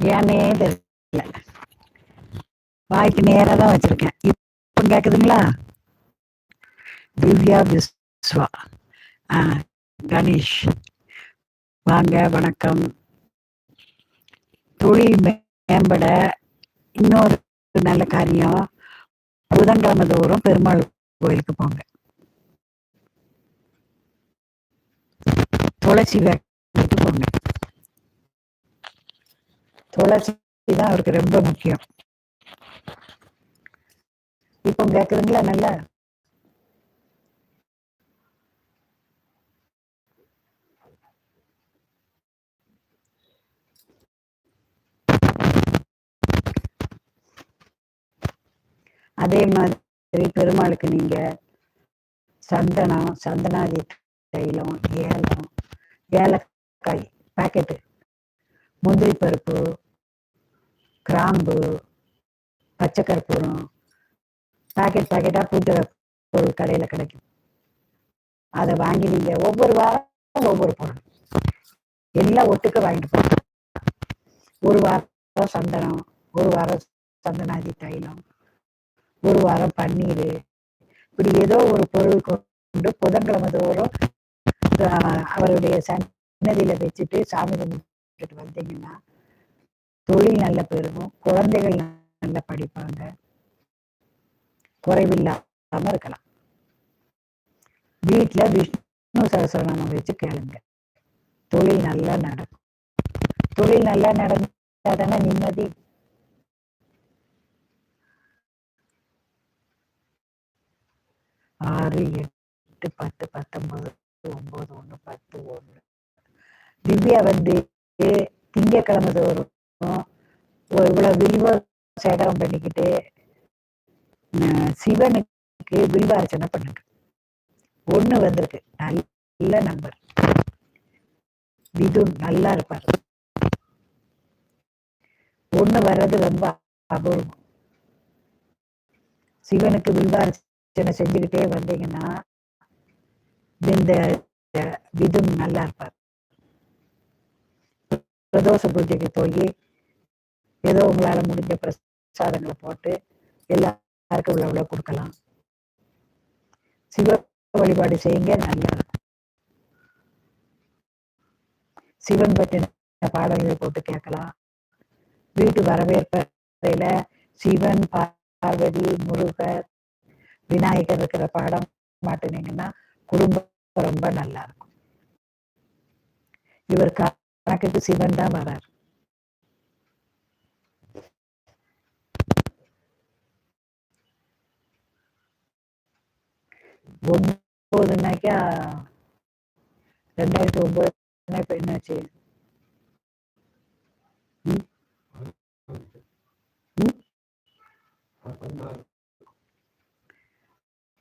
ஏன்னே தெரியல. வாய்க்கு நேராக தான் வச்சுருக்கேன். இப்போ கேக்குதுங்களா? திவ்யா விஸ்வா. ஆ கணேஷ். வாங்க வணக்கம். தொழில் மேம்பட இன்னொரு நல்ல காரியம். புதன்கிழமை தோறும் பெருமாள் கோயிலுக்கு போங்க. துளசி வேட்டு போங்க. துளசி தான் அவருக்கு ரொம்ப முக்கியம். இப்போ கேட்குறீங்களா நல்லா? அதே மாதிரி பெருமாளுக்கு நீங்க சந்தனம் சந்தனாதி தைலம் ஏலம் ஏலக்காய் பாக்கெட்டு முந்திரி பருப்பு கிராம்பு பச்சை கற்பூரம் பாக்கெட் பாக்கெட்டாக பூஜை பொருள் கடையில் கிடைக்கும். அதை வாங்கி நீங்கள் ஒவ்வொரு வாரம் ஒவ்வொரு பொருள். எல்லாம் ஒட்டுக்க வாங்கிட்டு போங்க. ஒரு வாரம் சந்தனம் ஒரு வாரம் சந்தனாதி தைலம் ஒரு வாரம் பன்னீர். இப்படி ஏதோ ஒரு பொருள் கொண்டு புதன்கிழமை தோறும் அவருடைய சன்னதியில வச்சுட்டு சாமி கும்பிட்டுட்டு வந்தீங்கன்னா தொழில் நல்ல பெருகும் குழந்தைகள் நல்லா படிப்பாங்க. குறைவில்லாம இருக்கலாம். வீட்டுல விஷ்ணு சகசரநாமம் வச்சு கேளுங்க. தொழில் நல்லா நடக்கும். தொழில் நல்லா நடந்தா தானே நிம்மதி. ஆறு எட்டு பத்து பத்தொன்பது ஒன்பது ஒன்று பத்து ஒன்று. திவ்யா வந்து திங்கக்கிழமை தோறும் ஒரு இவ்வளவு வில்வ சேகரம் பண்ணிக்கிட்டு சிவனுக்கு வில்வ பண்ணுங்க. ஒண்ணு வந்திருக்கு. நல்ல நம்பர் விது நல்லா இருப்பார். ஒண்ணு வர்றது ரொம்ப அபூர்வம். சிவனுக்கு வில்வ செஞ்சுக்கிட்டே வந்தீங்கன்னா இந்த விதும் நல்லா இருப்பார். பிரதோஷ பூஜைக்கு போய் ஏதோ உங்களால முடிஞ்ச பிரசாதங்களை போட்டு எல்லாருக்கும் உள்ள உள்ள கொடுக்கலாம். சிவ வழிபாடு செய்யுங்க நல்லா இருக்கும். சிவன் பற்றின பாடல்கள் போட்டு கேட்கலாம். வீட்டு வரவேற்பறையில சிவன் பார்வதி முருகர் விநாயகர் இருக்கிற பாடம் மாட்டினீங்கன்னா குடும்பம் ரொம்ப நல்லா இருக்கும். இவர் கணக்குக்கு சிவன் தான் வரார். ஒன்பதுனாக்கா ரெண்டாயிரத்தி ஒன்பது இப்ப என்னாச்சு?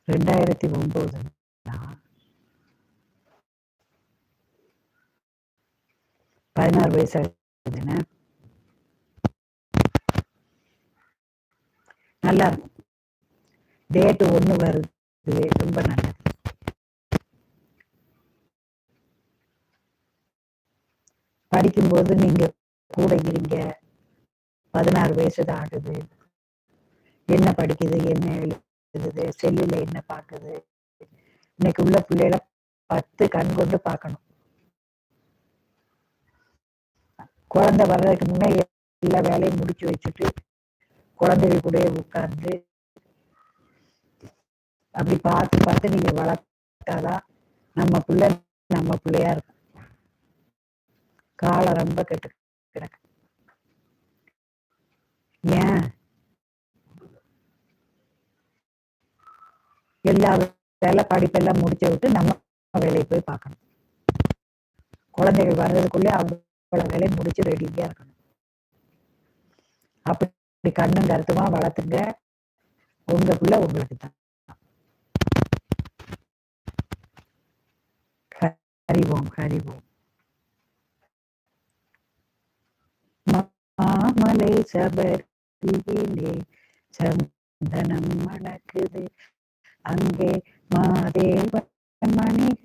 ரெண்டாயிரத்தி ஒன்பது பதினாறு வயசு நல்லா இருக்கும். டேட்டு ஒண்ணு வருது. ரொம்ப நல்லது. படிக்கும்போது நீங்க கூட இருங்க. பதினாறு வயசு தான் ஆகுது. என்ன படிக்குது என்ன எழுதுது செல்லுல என்ன பார்க்குது? இன்னைக்கு உள்ள பிள்ளைகளை பத்து கண் கொண்டு பார்க்கணும். குழந்தை வர்றதுக்கு முன்னே எல்லா வேலையும் முடிச்சு வச்சுட்டு குழந்தைகள் கூட உட்கார்ந்து அப்படி பார்த்து பார்த்து நீங்க வளர்த்தாதான் நம்ம பிள்ளை நம்ம பிள்ளையா இருக்கும். காலம் ரொம்ப கெட்டு கிடக்கு. ஏன்? எல்லா வேலை படிப்பெல்லாம் முடிச்ச விட்டு நம்ம வேலையை போய் பார்க்கணும். குழந்தைகள் வர்றதுக்குள்ளே அவ்வளவு வேலையை முடிச்சு ரெடியா இருக்கணும். அப்படி கண்ணும் கருத்துமா வளர்த்துங்க. உங்க பிள்ளை உங்களுக்கு தான் ஹரி ஓம் ஹரி ஓம் மாமலை சபரியிலே சந்தனம் மணக்குது அங்கே மாதேவன் மணி